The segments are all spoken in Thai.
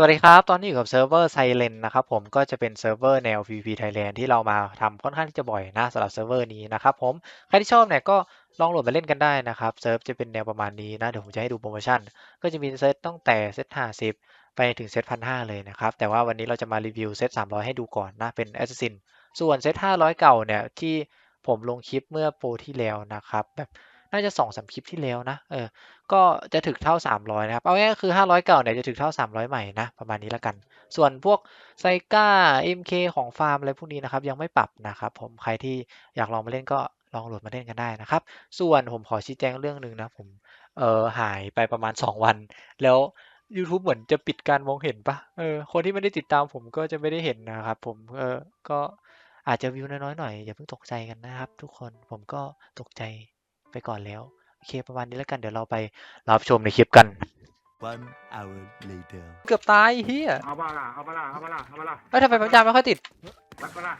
สวัสดีครับ ตอนนี้อยู่กับเซิร์ฟเวอร์ไซเลนนะครับผมก็จะเป็นเซิร์ฟเวอร์แนว PVP Thailand ที่เรามาทำค่อนข้างที่จะบ่อยนะสำหรับเซิร์ฟเวอร์นี้นะครับผม ใครที่ชอบเนี่ยก็ลองโหลดมาเล่นกันได้นะครับ เซิร์ฟจะเป็นแนวประมาณนี้นะ เดี๋ยวผมจะให้ดูโปรโมชั่น ก็จะมีเซตตั้งแต่เซต50ไปถึงเซตพันห้าเลยนะครับ แต่ว่าวันนี้เราจะมารีวิวเซต300ให้ดูก่อนนะ เป็น Assassin ส่วนเซต500เก่าเนี่ยที่ผมลงคลิปเมื่อโปรที่แล้วนะครับแบบ น่าจะ2องสามคลิปที่แล้วนะ เออ ก็จะถึกเท่า 300 นะครับ เอาง่ายคือ 500 เก่าเนี่ยจะถึกเท่า 300 ใหม่นะ ประมาณนี้แล้วกัน ส่วนพวกไซก้า MK ของฟาร์มอะไรพวกนี้นะครับ ยังไม่ปรับนะครับ ผม ใครที่อยากลองมาเล่นก็ลองโหลดมาเล่นกันได้นะครับ ส่วนผมขอชี้แจงเรื่องหนึ่งนะ ผม เออหายไปประมาณ 2 วัน แล้ว YouTube เหมือนจะปิดการมองเห็นปะเออ คนที่ไม่ได้ติดตามผมก็จะไม่ได้เห็นนะครับ ผม เออ ก็อาจจะวิวน้อยๆหน่อยอย่าเพิ่งตกใจกันนะครับ ทุกคน ผมก็ตกใจ ไปก่อนแล้ว โอเคประมาณนี้แล้วกันเดี๋ยวเราไปรับชมในคลิปกัน One hour later. เกือบตายเฮียเอาปะล่ะเอาปะล่ะเอาปะล่ะเอาปะล่ะเอ้ยทำไมปั๊มยาไม่ค่อยติด วัดปะล่ะ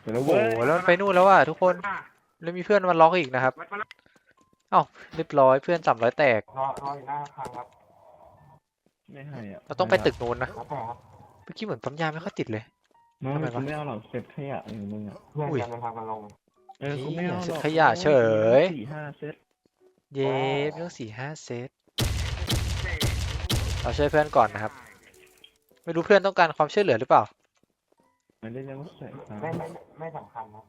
เดี๋ยวนะโอ้เว้ยโหแล้วมันไปนู่นแล้วอะทุกคนอะแล้วมีเพื่อนมาล็อกอีกนะครับวัดปะล่ะเอ้าเรียบร้อยเพื่อนสามร้อยแตกรอรออยู่หน้าคางครับไม่ให้อะเราต้องไปตึกนู้นนะแล้วแต่ครับเมื่อกี้เหมือนปั๊มยาไม่ค่อยติดเลยน้องทำไมวะกูไม่เอาหรอกเสร็จขยะอย่างมึงอะเพื่อนอุ้ยกันมันทางกันลง เออกูไม่เอาหรอกเสร็จขยะเฉย สี่ห้าเซตเย้เรื่องสี่ห้าเซต เราช่วยเพื่อนก่อนนะครับ ไม่รู้เพื่อนต้องการความช่วยเหลือหรือเปล่า มันได้ยังว่าใส่ขาไม่ไม่ไม่สำคัญนะ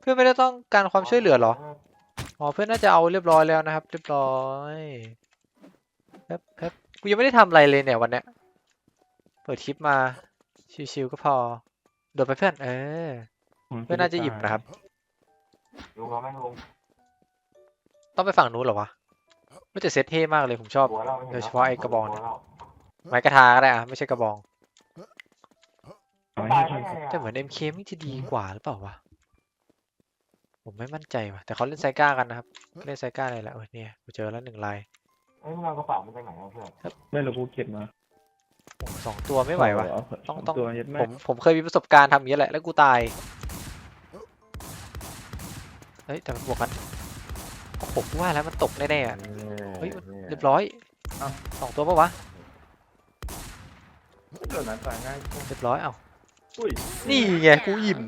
เพื่อนไม่ได้ต้องการความช่วยเหลือเหรอ อ๋อเพื่อนน่าจะเอาเรียบร้อยแล้วนะครับ เรียบร้อยแป๊บแป๊บกูยังไม่ได้ทำอะไรเลยเนี่ยวันเนี้ย เปิดคลิปมาชิวๆก็พอ โดดไปเพื่อน เออเพื่อนน่าจะอิ่มนะครับ ลุงเราไม่ลุงต้องไปฝั่งนู้นเหรอวะไม่แต่เซตเท่มากเลยผมชอบ หัวเราไม่ห็นโดยเฉพาะไอ้กระบองเนี่ยหัวเราไม้กระทาก็ได้อะไม่ใช่กระบองเอาตาให้ยได้ทันไงแต่อะเหมือน MK ไม่จะดีกว่าหรือเปล่าวะ ผมไม่มั่นใจว่ะ แต่เขาเล่นไซก้ากันนะครับ เล่นไซก้าอะไรแหละเออเนี่ยกูเจอแล้วหนึ่งลาย เอ้ยมึงเอากระเป๋ามันไปไหนวะเพื่อนไม่รู้กูเก็บมา โอ้สองตัวไม่ไหวว่ะเอาเถต้องสต้อง ตัวยัดแม่ผมผมเคยมีประสบการณ์ทำอย่างนี้แหละ แล้วกูตาย เฮ้ย แต่มันบวกกันโอ้โหกูว่าแล้วมันตกแน่ๆอะ เฮ้ยมันเรียบร้อยสองตัวปะวะเดี๋ยวนั้นตายง่ายเรียบร้อย เอ้า อุ้ยนี่ไง กูอิ่ม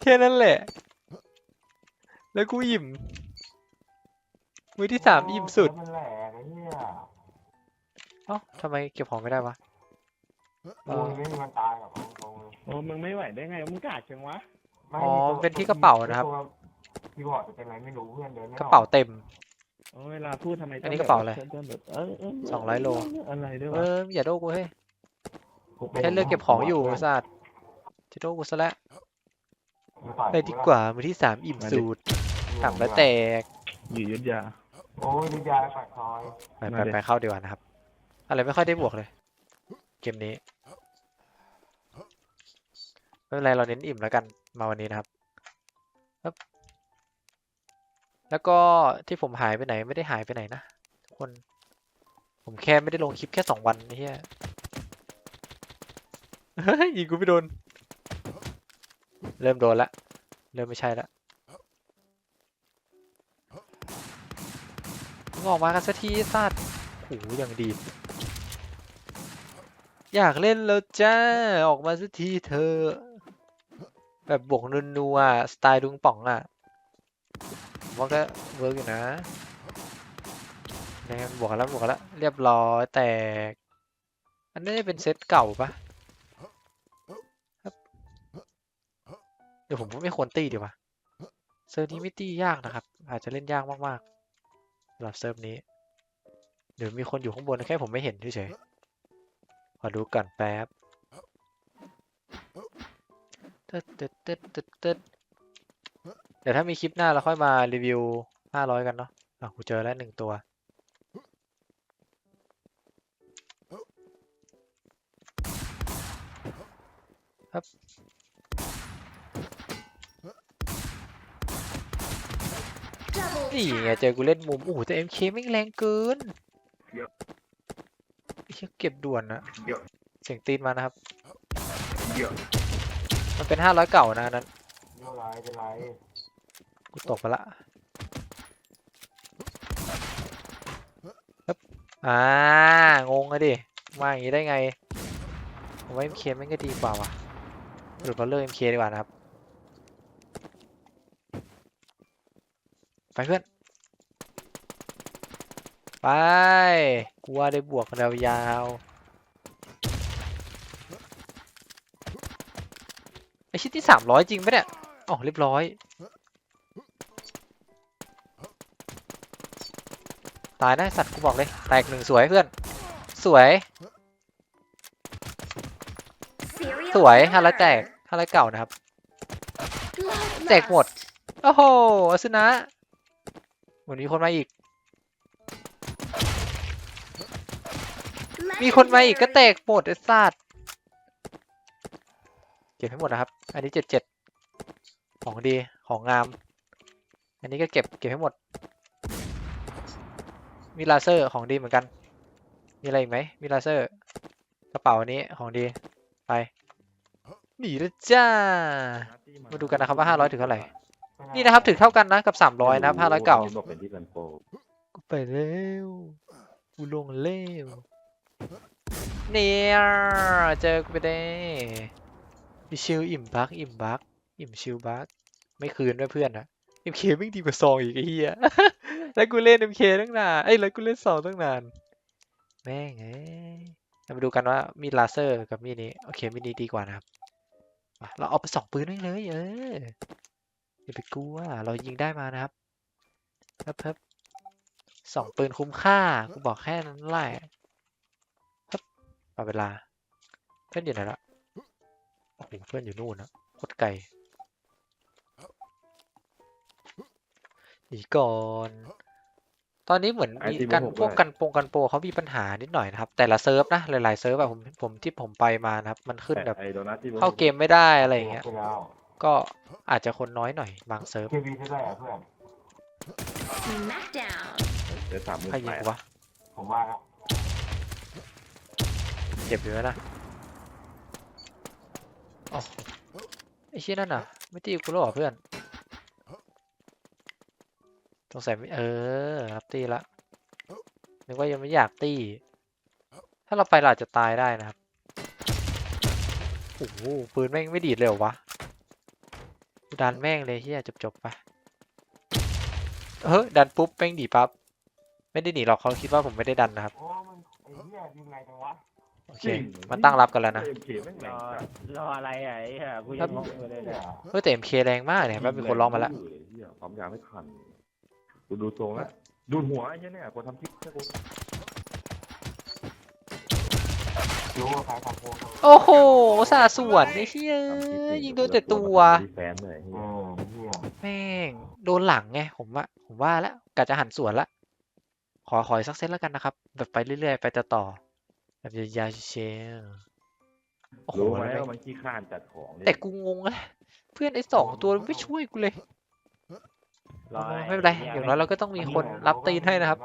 แค่นั้นแหละ แล้วกูอิ่ม มือที่สามอิ่มสุด มันแหลกไอ้เหี้ย เอ้าทำไมเก็บของไม่ได้วะเอลุองไม่มีมันตายหรอกเอาตรงๆเลยโอ้มึงไม่ไหวได้ไง มึงกาดจังวะ ไม่อ๋อมีตัวเป็นที่กระเป๋านะครับ ตัวคีย์บอร์ดจะเป็นไรไม่รู้เพื่อนเดินไม่ออกกระเป๋าเต็ม โอ้เวลาพูดทำไมอันนี้กระเป๋าอะไรต้งแบบเออเสองร้อยโล อะไรด้วยเอวะออย่าโดนกูเฮ้ยกูป็นแค่เลือกเก็บของอยู่ไอ้สัตว์จะโดนกูซะแล้วมึงต่อยไปดีกว่ามือที่สามอิ่มสูตรถามแล้วแตกอยู่ยุทธยา โอ้ยดิยาปากคอยไปไปมาดิไปเข้าดีกว่านะครับ อะไรไม่ค่อยได้บวกเลย เกมนี้ไม่เป็นไรเราเน้นอิ่มแล้วกันมาวันนี้นะครับ แล้วก็ที่ผมหายไปไหนไม่ได้หายไปไหนนะทุกคน ผมแค่ไม่ได้ลงคลิปแค่สองวันนี่เฮียยิงกูไม่โดน เริ่มโดนละเริ่มไม่ใช่ละงออกมากันสักทีสัตว์โอ้โหอย่างดี อยากเล่นแล้วจ้า ออกมาสักทีเธอ แบบบวกนัวๆอะสไตล์ดุงป่องอะมว่าก็เวิร์กอยู่นะนะครับบวกกันแล้วบวกกันแล้วเรียบร้อยแตก อันนี้เป็นเซตเก่าปะเดี๋ยวผมว่าไม่ควรตีดีวะเซิร์ฟนี้ไม่ตียากนะครับ อาจจะเล่นยากมากๆสำหรับเซิร์ฟนี้เดี๋ยวมีคนอยู่ข้างบนแค่ผมไม่เห็นเฉยๆ ขอดูก่อนแป๊บตึ๊ดตึ๊ดตึ๊ดตึ๊ดตึ๊ดเดี๋ยวถ้ามีคลิปหน้าเราค่อยมารีวิวห้าร้อยกันเนาะอะกูเจอแล้วหนึ่งตัว ครับ นี่ไงเจอกูเล่นมุมโอ้โหแต่ MK ไม่แรงเกิน เหี้ยเก็บด่วนนะเดี๋ยวเสียงตีนมานะครับเดี๋ยวมันเป็นห้าร้อยเก่านะอันนั้นเดี๋ยวไรเป็นไรกูตกไปละปึ๊บอ่างงอะดิ มาอย่างนี้ได้ไงผมว่า MK แม่งก็ดีกว่าว่ะหรือเราเลือก MK ดีกว่านะครับ ไปเพื่อน ไปกูว่าได้บวกกันยาวๆไอชิ้นที่สามร้อยจริงปะเนี่ยอ๋อเรียบร้อย ตายนะสัตว์กูบอกเลย แตกหนึ่งสวยเพื่อน สวย สวยฮาร้อยแตกฮาร้อยเก่านะครับ แตกหมด โอ้โหอาซึนะเหมือนมีคนมาอีก มีคนมาอีกก็แตกหมดไอ้สัตว์เก็บให้หมดนะครับ อันนี้เจ็ดเจ็ดของดีของงาม อันนี้ก็เก็บเก็บให้หมด มีลาเซอร์ของดีเหมือนกัน มีอะไรอีกไหมมีลาเซอร์ กระเป๋าอันนี้ของดีไปหนีแล้วจ้า มาดูกันนะครับว่า500ถึงเท่าไหร่ นี่นะครับถึงเท่ากันนะกับ300นะครับ500เก่า บอกเป็นที่กันโปรกูไปเร็วกูลงเร็ว เนี่ยเจอกูไปได้มีชิลอิ่มบักอิ่มบักอิ่มชิลบักไม่คืนด้วยเพื่อนนะเอ็มเคไม่งดีกว่าซองอีกไอ้เหี้ยแล้วกูเล่นเอ็มเคตั้งนานเอ้แล้วกูเล่นซองตั้งนาน แม่งเอ้ยมาดูกันว่ามีลาเซอร์กับมีนี้โอเคมีนี้ดีกว่านะครับเราเอาไปสองปืนได้เลยเอออย่าไปกลัวเรายิงได้มานะครับเพิ่มเพิ่มสองปืนคุ้มค่ากูบอกแค่นั้นแหละ เอาเวลา เพื่อนอยู่ไหนละโอ้โหเพื่อนอยู่นู่นนะโคตรไกลหนีก่อน ตอนนี้เหมือนมีกันพวกกันโปงกันโปรเขามีปัญหานิดหน่อยนะครับ แต่ละเซิร์ฟนะ หลายๆเซิร์ฟแบบผมผมที่ผมไปมานะครับ มันขึ้นแบบไอ้โดนัทที่เข้าเกมไม่ได้อะไรอย่างเงี้ยไปแล้วก็อาจจะคนน้อยหน่อยบางเซิร์ฟเคบีได้ไหมเพื่อน Smackdown. เดี๋ยวสามหมื่นใครยิงแปดกูวะผมว่าแล้ว เจ็บอยู่นะโอ้โหไอ้เชี่ยนั่นน่ะ ไม่ตีกูแล้วเหรอเพื่อนสงสัยไม่เออรับตีละนึกว่ายังไม่อยากตี ถ้าเราไปเราจะตายได้นะครับโอ้โหปืนแม่งไม่ดีดเลยเหรอวะดันแม่งเลยเฮียจบจบๆไปเฮ้ยดันปุ๊บแม่งดีปั๊บไม่ได้หนีหรอกเขาคิดว่าผมไม่ได้ดันนะครับโอ้มันไอ้เหี้ยยิงไงจังวะ โอเคมาตั้งรับกันแล้วนะ เอ็มเคแม่งแรรงอจัดรออะไรอะไอ้เหี้ยกูครัยับงงงอยู่เลยเหี้เนี่ยยเฮ้ยแต่ MK แรงมากเนี่ยแม่มีคนร้องมาแล้ว เหี้ยความยาวไม่ทันดูดูทรงแล้วดูหัวไอ้เหี้ยเนี่ยคนทำคลิปใช่กูรู้ว่าใครทำโพสโอ้โหสาสวนไอ้เชี่ยยิงโดนแต่ตัว มีแฟนเลยเออเหี้ย แม่ง โดนหลังไง ผมว่า ผมว่าแล้วกะจะหันสวนละ ขอขออีกสักเซตแล้วกันนะครับ แบบไปเรื่อยๆ ไปต่อต่ อๆแบบยาวๆเชลโอ้โหรู้ไหมแล้วแม่งว่ามันขี้ข้านจัดของเนี่ยแต่กูงงเลยเพื่อนไอ้สองตัวไม่ช่วยกูเลยรออะไม่เป็นไรอย่างน้อยเราก็ต้องมีคนรับตีนให้นะครับ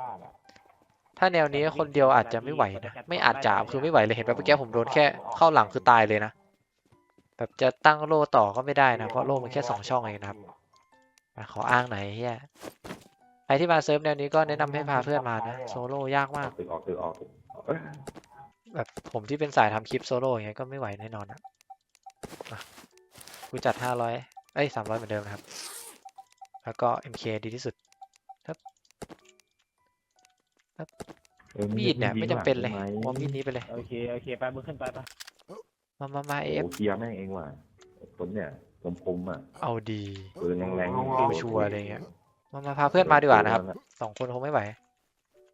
ถ้าแนวนี้คนเดียวอาจจะไม่ไหวนะไม่อาจจะคือไม่ไหวเลยเห็นป่ะเมื่อกี้ผมโดนแค่เข้าหลังคือตายเลยนะแบบจะตั้งโล่ต่อก็ไม่ได้นะเพราะโล่มันแค่สองช่องเองนะครับมาขออ้างไหนอยเฮียใครที่มาเซิร์ฟแนวนี้ก็แนะนำให้พาเพื่อนมานะโซโล่ยากอมาอกกตึกออกตึกออกตึกเอ้ย แบบผมที่เป็นสายทำคลิปโซโล่อย่างเงี้ยก็ไม่ไหวแน่นอนนะมากูจัดห้าร้อยเอ้ยสามร้อยเหมือนเดิมนะครับ แล้วก็ MK ดีที่สุดออมีดเนี่ยไม่จำเป็นเลยใช่ไหมเอามีดนี้ไปเลยโอเคโอเคไปมึงขึ้นไปไปมามามาเอโอ้ฟเกียร์แม่งเองว่ะคนเนี่ยผมผมๆอะเอาดีปืนแรงๆดูชัวร์อะไรเงี้ยมามาพาเพื่อนมาดีกว่านะครับสองคนคงไม่ไหว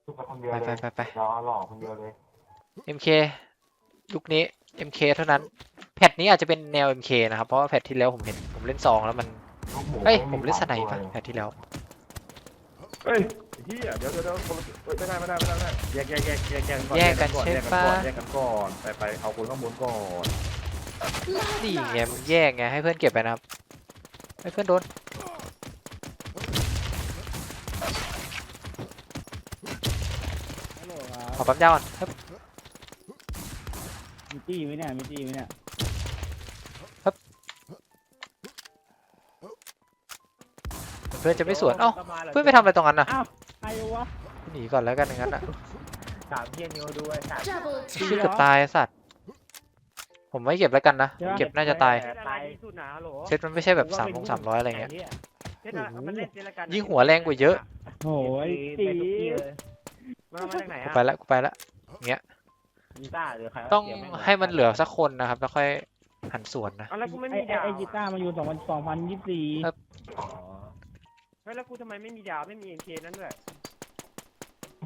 ทุกคนเดียวไปเลยไปไปไปเราเอาหลอกคนเดียวเลย MK ยุคนี้ MK เท่านั้น แพทนี้อาจจะเป็นแนว MK นะครับ เพราะว่าแพทที่แล้วผมเห็นผมเล่นซองแล้วมันลูกหมูเอ้ยไผมเล่นสไนตัวปะเลยแพทที่แล้วเฮ้ยเฮียเดี๋ยวเดี๋ยวเดี๋ยวคนละเฮ้ยไม่ได้ไม่ได้ไม่ได้ไม่ได้แยกแยกแยกแยกแยกแยกกันก่อนใช่แยกกันปะก่อนแยกกันก่อนไปไปเอาคนข้างบนก่อนนี่ไงมันแยกไงให้เพื่อนเก็บไปนะครับให้เพื่อนโดนฮัลโหลคขรัอบปั๊มยาก่อนครับ มีตี้ไหมเนี่ยมีตี้ไหมเนี่ยเพื่อนจะไม่สวนเอ้าก็มหรเพื่อนไปทำอะไรตรงนั้นน่ะอ้าวใครวะหนีก่อนแล้วกันอย่างนั้นอะสามเพียนิวด้วยสาม Double ที่ tap. เกือบตายไอ้สัตว์ผมไม่เก็บแล้วกันนะเก็บน่าจะตายเซตอะไรดีสุดนะฮัลโหลเซตมันไม่ใช่แบบสามลงสามร้อยอะไรเงี้ยเซตอะไรมันเล่นเซตละกันยิงหัวแรงกว่าเยอะ โอ้ยตีมันเอามาจากไหนกูอะไปละกูไปละ กีตาร์หรือใครวะต้องเสียไให้มันเหลือสักคนนะครับ แล้วค่อยหันสวนนะ เอาแล้วกูไม่ไอ้มีไอ้ดาวไอ้กีตาร์มาอยู่สองพันสองพันยี่สิบสี่ครับ เฮ้ยแล้วกูทำไมไม่มีดาวไม่มีเอ็นเคนั่นด้วย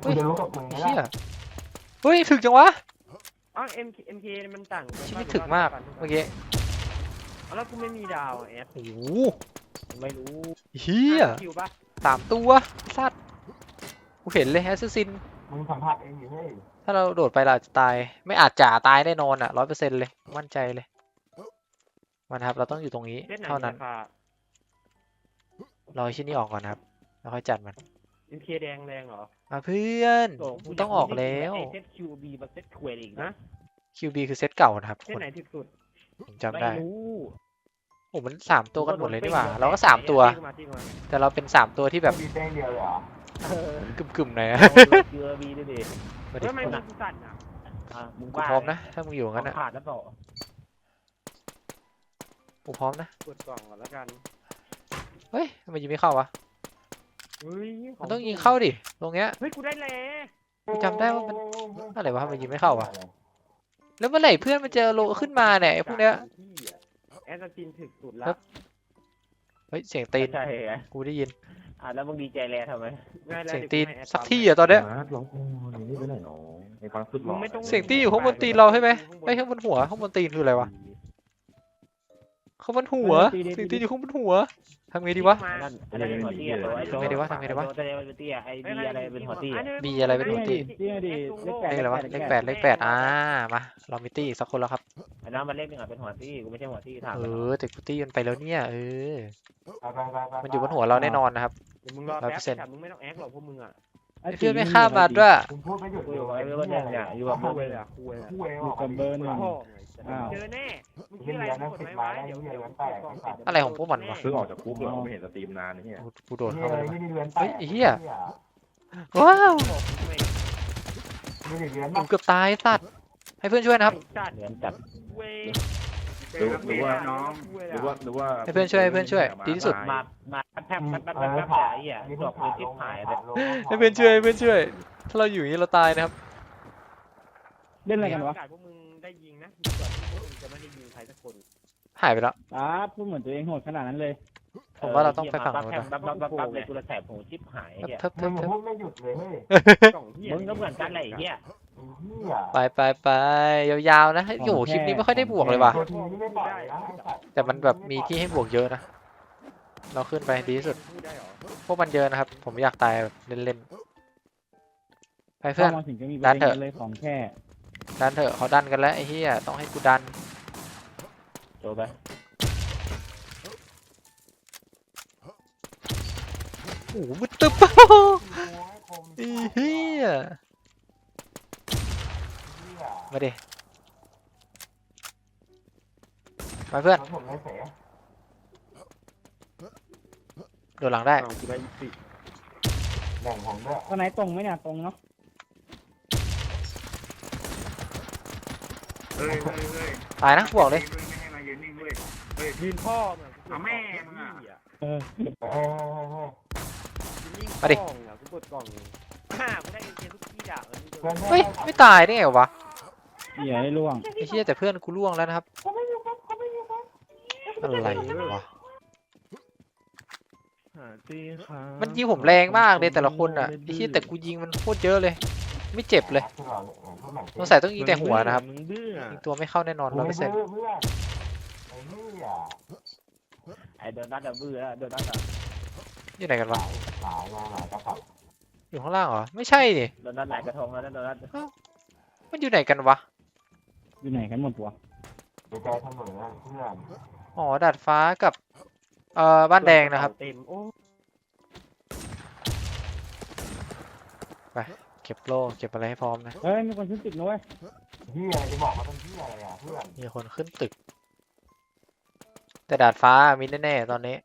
กูจะรู้กับมึงไหมเฮียล่ะเฮ้ยถึกจังวะอ้าวเอ็มเอ็มเคมันต่างกันชีปะวิตถึกมากเมื่อกี้เอาแล้วกูไม่มีดาวอะแอดโอ้โหไม่รู้เฮียคิวปะสามตัวสัตว์กูเห็นเลยแอสซินมึงสัมผัสเองอยู่เฮ้ย ถ้าเราโดดไปเราอาจจะตาย ไม่อาจจะตายแน่นอนอะร้อยเปอร์เซ็นต์เลย มั่นใจเลย มันครับ เราต้องอยู่ตรงนี้เล่นไหนเท่านั้นราคารอไอ้ชิ้นนี้ออกก่อนนะครับ แล้วค่อยจัดมันเอ็มเคแดงแรงเหรอมาเพื่อนโอ้มึงต้องออกแล้วไอ้เซตคิวบีมาเซตควยอีกนะ QB คือเซตเก่านะครับเล่คนนไหนถึกสุดผมจำได้ไม่รู้โอ้มันสามตัวกันหมดเลยนี่หว่า เราก็สามตัวตีกูมาตีกูมาแต่เราเป็นสามตัวที่แบบมีเต้งเดียวเลยเหรอเออกึ่มๆหน่อยอะเกลือบีด้วยดิ มาดิเฮ้ยทำไมมึงกูสั่นอะอะมึงกูพร้อมนะ ถ้ามึงอยู่งั้นอะอะขาดแล้วเปล่ากูพร้อมนะกดกล่องก่อนแล้วกันเฮ้ยทำไมยิงไม่เข้าวะเฮ้ยขมันต้องยิงเข้าดิตรงเนี้ย เฮ้ยกูได้แล้กูจำได้ว่ามัน อะไรวะทำไมยิงไม่เข้าวะแล้วเมื่อไหร่เพื่อนมันจะโลขึ้นมาเนี่ยไอ้พวกเนี้ยแอสซัสซินถึกสุดละครับเฮ้ยเสียงตีนใช่ไงกูได้ยิน อะแล้วมึงดีใจแลทำไมง่ายแล้วเสียงดี๋วตีนกูให้แอดสักปั๊มที่อะตอนเนี้ยมาร์ทร้องโอ้ยนี่ไปไหนหนอไอ้ฟังสุดหมึล่องไม่ต้องเสียงตีนอยู่ข้างบนตีนเราใช่ไหมไอ้ยข้างบนหัวข้างบนตีนคืออะไรวะ ข้างบนหัวเสียงตีนอยู่ข้างบนหัวทำไงดีวะมานั่นอะไรเป็นหัวเตี้ยตัวไอ้ทำไงดีวะทำไงดีวะไอ้ตัวอะไรเป็นเตี้ยไอ้บีอะไรเป็นหัวเตี้ยบีอะไรเป็นหัวตี้เตี้ยดิเลขแปดเลขอะไรวะเลขแปดเลขแปดอ่ามาเรามีตี้อีกสักคนแล้วครับไอ้น้ำมันเลขหนึ่งอะเป็นหัวตี้กูไม่ใช่หัวตี้ถามเออแต่กูตี้มันไปแล้วเนี่ยเออไปไปไปไปมันอยู่บนหัวเราแน่นอนนะครับเดี๋ยวมึงรอแป๊บ100%แต่มึงไม่ต้องแอคหรอกพวกมึงอะ ไอ้เพื่อนไม่ข้ามมาด้วยคุณพูดไม่หยุดกูอยู่กับไอ้เบอร์หนึ่งเนี่ยอยู่กับเบอร์หนึ่งคุยคุยอยู่กับเบอร์หนึ่งพ่ออ้าวเจอแน่มึงชื่ออะไรมึงกดไม้ไว้เดี๋ยวเดี๋ยวกดกล่องเสจอะไรของพวกมันวะเพิ่งออกจากคุกเหรอไม่เห็นสตรีมนานนี่เฮียกูกูโดดนี่เข้าไปเลยเลยนี่เรือนแตเฮ้ยกไอ้เหี้ยว้าวนี่เรือนผมเกือบตายสัตว์ให้เพื่อนช่วยนะครับจัดเหมือนจัดเว้ย หรือหรือว่าน้องหรือว่าหรือว่าให้เพื่อนช่วยให้เพื่อนช่วยดีที่สุด มา มาแป๊บแป๊บแป๊บแป๊บแป๊บแป๊บไอ้เหี้ยดอกมือทิพหายเลยให้เพื่อนช่วยให้เพื่อนช่วย ถ้าเราอยู่อย่างนี้เราตายนะครับ เล่นอะไรกันวะโอกาสพวกมึงได้ยิงนะก่อนที่พวกมึงจะไม่ได้ยิงใครสักคนหายไปแล้วป้าพูดเหมือนตัวเองโหดขนาดนั้นเลย ผมว่าเราต้องไปฝั่งปั๊บนู้นแป๊บนะปั๊บปั๊บปั๊บปั๊บเลยกูระแสบหูชิบหายไอ้เหี้ยเทิบ มึเทิงบเทิบพูดไม่หยุดเลยเฮ้ย กล่องเหี้ยมึงก็เหมือนกันแหละไอ้เหี้ย เหี้ยไปไปไปยาวๆนะโอ้โหคลิปนี้ไม่ค่อยได้บวกเลยว่ะ ตัวทีนี่ไม่ปล่อยนะไอ้สัตว์แต่มันแบบมีที่ให้บวกเยอะนะ เราขึ้นไปดีที่สุด พูดได้เหรอพวกมันเยอะนะครับ ผมอยากตายแบบเล่นๆ ไปเพื่อนข้ามาถึงจะมีดันเถอะเลยของแค่ดันเถอะเขาดันกันแล้วไอ้เหี้ยต้องให้กูดัน โจไปโอ้โหมึดตึ๊บโอ้ยคมไอ้เหี้ยเหี้ย มาดิ มาเพื่อนรถผมไม่เสียโดดหลังได้ เอากูได้สิแบ่งผมด้วยตอนไหนตรงไหมเนี่ยตรงเนาะเฮ้ยเฮ้ยเฮ้ยตายนะบอกเลยไม่ให้มายืนนิ่งด้วยยืนพ่อมึงเอาแม่มึงอะเออเฮ้ยเฮ้ยเฮ้ยยิงมาดิกล่องอะกูกดกล่องฮ่ากูได้เอ็นเคทุกที่ด่าเออมึงโดนเพื่อนเฮ้ย ไม่ตายได้ไงวะ เหี้ยให้ล่วงไอ้เหี้ยแต่เพื่อนกูล่วงแล้วนะครับอะไรวะมันยิงผมแรงมากเลยแต่ละคนอะไอ้เหี้ยแต่กูยิงมันโคตรเยอะเลย ไม่เจ็บเลยที่เราเนี่ยพวกหนังสงสัยต้องยิงแต่หัวนะครับมึงดื้อยิงตัวไม่เข้าแน่นอนร้อยเปอร์เซ็นต์เพื่อนไอ้เหี้ยไอ้โดนัทอะบื้อแล้วโดนัทอะอยู่ไหนกันวะหลายงานหลายกระสับอยู่ข้างล่างเหรอไม่ใช่นี่โดนัทหลายกระทงแล้วนะโดนัทมันอยู่ไหนกันวะ อยู่ไหนกันหมดวะเดี๋ยวใจถนนนะเพื่อนอ๋อดาดฟ้ากับเอ่อบ้านแดงนะครับ เต็มโอ้เก็บโล่เก็บอะไรให้พร้อมนะเฮ้ยมีคนขึ้นตึกนะเว้ยเหี้ยจะบอกมาเป็นเหี้ยอะไรอะเพื่อนมีคนขึ้นตึก แต่ดาดฟ้ามีแน่ๆตอนนี้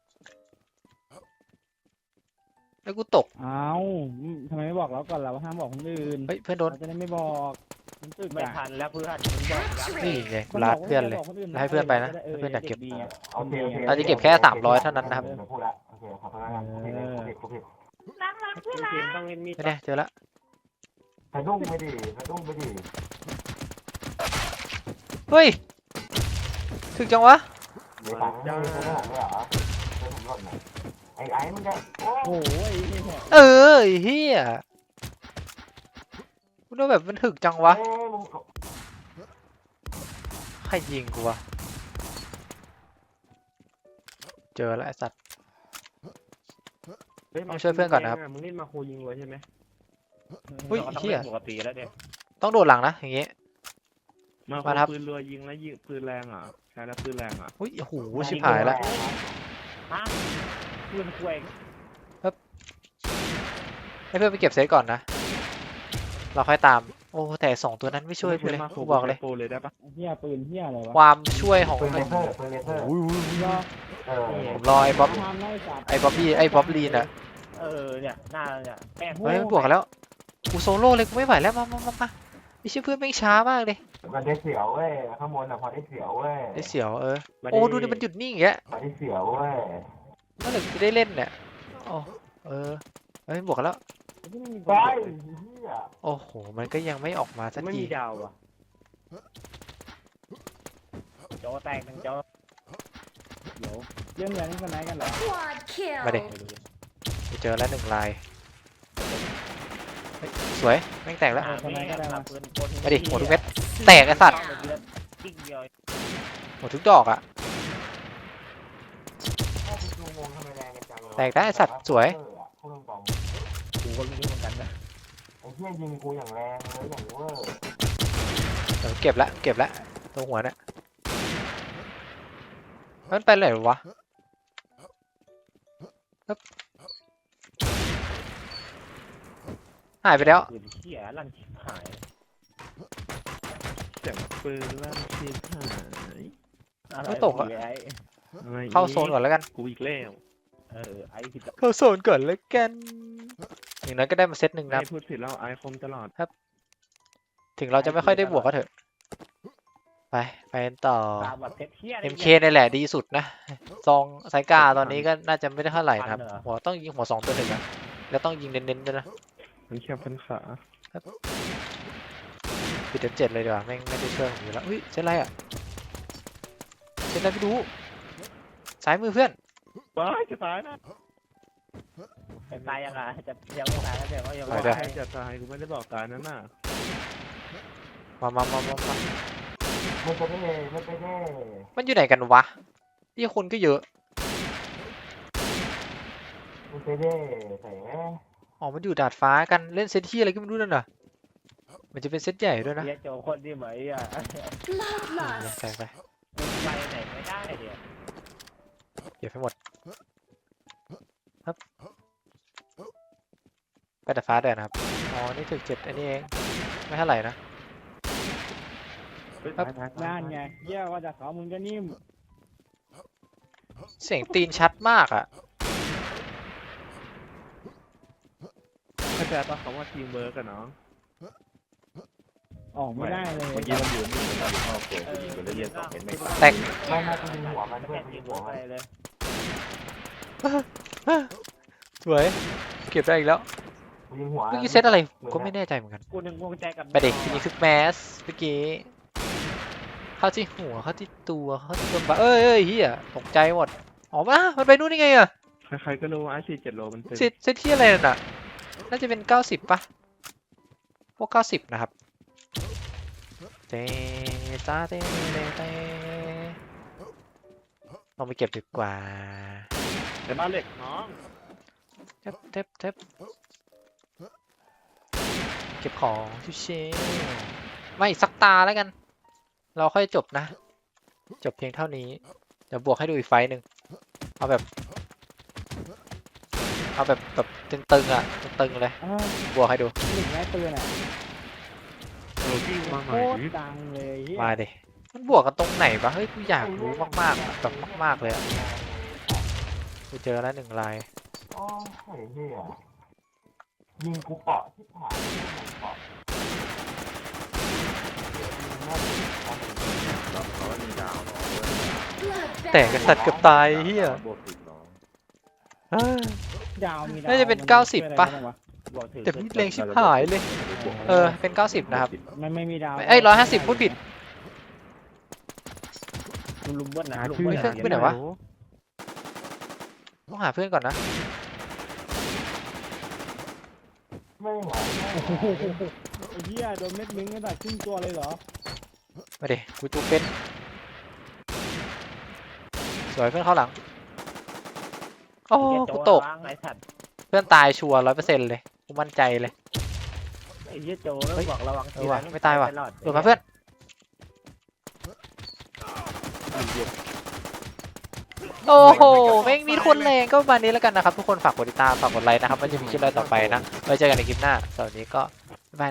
แล้วกูตกเอ้าอืมทำไมไม่บอกเราก่อนเราว่าห้ามบอกคนอื่นเฮ้ยเพื่อนโดน เราจะได้ไม่บอก มันตึกไม่อะทันแล้วเพื่อนมึงบอกยับนี่ไงมัลาดบกเพื่อนเลยไม่ได้บกคะให้เพื่อนไปนะจะด้เพื่อนอยากเก็บด็ดีไงโอเคโอเคเราจะเก็บแค่300เท่านั้นนะครับเดี๋ยวพูดละโอเคขอโทษนะกูผิดกูผิดกูผิดเกมต้องเล่นมีดไม่ได้เจอละสะดุ้งไปดิสะดุ้งไปดิเฮ้ยถึงจังวะมีตังค์ไม่มีซื้อของด้วยเหรอซื้อผมหล่นหน่อยไอ้ไอ้มึงจะโอ้โอ้โหไอ้เนี่ยเออไอ้เฮียกู ดูแบบมันถึกจังวะเอ้ยมึงใครยิงกูวะ เจอแล้วไอ้สัตว์ต้องช่วยเพื่อนก่อนนะครับ มึงเล่นมาโคยิงไว้ใช่ไหมอุ้ยเราต้องเฮียเล่นปกติแล้วเนี่ยต้องโดดหลังนะ อย่างงี้ มามาครับ ปืนรัวยิงแล้วยิงปืนแรงอะใช้แล้วปืนแรงอะอุ้ยโอ้โหชิบหายละฮะเพื่อนคุยให้เพื่อนไปเก็บเซตก่อนนะ เราค่อยตาม โอ้แต่สองตัวนั้นไม่ช่วยกูเลยมากูบอกเลยโปรเลยได้ปะเฮียปืนเฮียอะไรวะความช่วยของปืนเลมันเซอร์ปืนเลเซอร์รอเออผมรอไอ้บ๊อบทำไล่จับไอ้บ๊อบบี้ไอ้บ๊อบลีนอะเออเนี่ยหน้าเนี่ยแป้งเฮ้ยมันบวกกันแล้วกูโซโล่เลยกูไม่ไหวแล้วมามามามาไอ้ชื่อเพื่อนไม่งช้ามากเลยมันได้เสียวเว้ยข้างบนอะพอได้เสียวเว้ยไอ้เสียวเออโอ้ดูดิมันหยุดนิ่งอย่างเงี้ยพอได้เสียวเว้ยเมื่อไหร่จะได้เล่นเนี่ยโอ้เออเฮ้ยบวกกันแล้วที่ไม่มีไปปืนเฮีย โอ้โห มันก็ยังไม่ออกมาสักไม่ทีมีดาวอะโจแตกหนึ่งโจเดี๋ยวเรื่องเงินนี่คนไหนกันเหรอ Quad kill. มาเด็กไปเจอแล้วหนึ่งลายเฮ้ยสวยแม่งแตกแล้ว อ่าไม่ได้มาปืนกลมาดิหมดทุกเม็ด แตกไอ้สัตว์กิ้งเดียวหมดทุกดอกอะพ่อกูดูงงทำไมแรงกันจังเลยแตกได้ไอ้สัตว์สวยพูดตรงกูก็รู้ เหมือนกันนะๆไอ้เฮียยิงกูอย่างแรงเลยอย่างเวอร์เดี๋ยวเก็บละเก็บละตรงหัวเนี่ยมันไปไหนวะฮึบหายไปแล้วปืนเขี้ยลั่นชิบหายเสียงปืนลั่นชิบหายอะไรไม่ตกอะไอ้อะไรเข้าโซนก่อนแล้วกัน กูอีกแล้ว เออไอ้ผิดเข้าโซนก่อนแล้วกัน อย่างนั้นก็ได้มาเซตหนึ่งนะ ไม่พูดผิดแล้วไอคมตลอดถึงเราจะไม่ค่อยได้บวกก็เถอะ ไป ไปกันต่อ ตามแบบเพชรเขี้ย MK นี่แหละดีสุดนะ ซองไซกาตอนนี้ก็น่าจะไม่ได้เท่าไหร่นะครับ หัวต้องยิงหัวสองตัวหนึ่งนะแล้วต้องยิงเน้นๆด้วยนะ มันแคบพันขาปิดเจ็ดเลยดีกว่าแม่งไม่ได้ช่วยผมอยู่แล้วอุ้ยเซตอะไรอะเซตอะไรไม่รู้ซ้ายมือเพื่อน ว้ายจะตายนะ เป็นตายยังไงจะยังไม่ตายแล้วแต่ว่ายังไปไม่ด้วตายจะตายกูไม่ได้บอกตายนั่นน่ะมามามามามาไม่ไปได้ไม่ไปได้มันอยู่ไหนกันวะที่คนก็เยอะไม่ไปได้ใส่แม่อ๋อมันอยู่ดาดฟ้ากันเล่นเซตที่อะไรก็ไม่รู้นั่นน่ะมันจะเป็นเซตใหญ่ด้วยนะเรียกโจคนที่เหมยอะ Bloodlust. ใส่ไปไปไหนไม่ได้เดี๋ยวเก็บให้หมด ไปดาดฟ้าเดินนะครับ อ๋อ นี่ถึงเจ็ดอันนี้เอง ไม่เท่าไหร่นะ ครับนั่นไงเฮียว่าจะเขามึงก็นิ่มเสียงตีนชัดมากอะเข้าใจปะคำว่าทีมเวิร์กอะน้องออกไม่ได้เลยเมื่อกี้มันยืนอยู่ตอนที่พ่อโกรธยิงไปเรื่อยๆสองเห็นไหมแตกไม่ไม่กูยิงหัวมันแค่เพื่อนยิยิงงหัหัววไปมันเลย สวย เก็บได้อีกแล้วกู ยิงหัวเมื่อกี้เซตอะไรผมก็ไม่แน่ใจเหมือนกัน กูนึกวงใจกับไปเด็กทีนี้คือแมสเมื่อกี้เข้าที่หัวเข้าที่ตัวเข้าที่ตัวบ้าเอ้ยเอ้ยเฮียตกใจหมดอ๋อมามันไปนู่นได้ไงอะใครๆก็รู้ว่าไอซีเจ็ดโลมันเป็นเซตเซตที่อะไรนั่นน่ะน่าจะเป็นเก้าสิบปะพวกเก้าสิบนะครับเตตาเตเตเตลองไปเก็บดีกว่าแต่บ้านเหล็กน้องเทปเทปเทปเก็บของชิวๆไม่สักตาแล้วกัน เราค่อยจบนะ จบเพียงเท่านี้ เดี๋ยวบวกให้ดูอีกไฟต์หนึ่งเอาแบบ เอาแบบแบบตึงๆอะตึงๆเลย อ้าวบวกให้ดู หนึ่งไม้ปืนอะโรบี้มาใหโคม่ตรดังเลยเฮียมาดิ มันบวกกันตรงไหนวะ เฮ้ย กูอยากรู้มากๆอะแบบมาก ๆ เลยอะกูเจอแล้วหนึ่งลาย โอ้ยเหี้ ยิงกูเปาะที่ผ่านเปาะเราม่มีดาวแต่กระสัตว์เกือบตายเฮียบวกสิบนาะเอ้ยดาวมีดาวน่าจะเป็นมัเก้าสิบช่วยอไรปะได้บ้างวแต่พี่เลงชิบหายเลย เออ เป็น 90 นะครับ มันไม่มีดาวเอ้ย150พูดผิด ลุมเบิ้ลนะลุมไม่เบิ้ลเคยไม่ไหนวะ ต้องหาเพื่อนก่อนนะ ไม่ไหวโอ้โหไอ้เหี้ยโดนเม็ดนึงไม่ได้ครึ่งตัวเลยเหรอมาดิกูจูเป็น สวยเพื่อนเข้าหลัง โอ้กูตก ไอ้สัตว์เพื่อนตายชัวร์ร้อยเปอร์เซ็นต์เลยกูมั่นใจเลย ไอ้เหี้ยโจแล้วบอกระวังเออว่ะไม่ตายว่ะโดดมาเพื่อน โอ้โหแม่งมีคนแรงก็ประมาณนี้แล้วกันนะครับ ทุกคนฝากกดติดตามฝากกดไลค์นะครับว่าจะมีคลิปอะไรต่อไปนะไว้เจอกันในคลิปหน้าสำหรับวันนี้ก็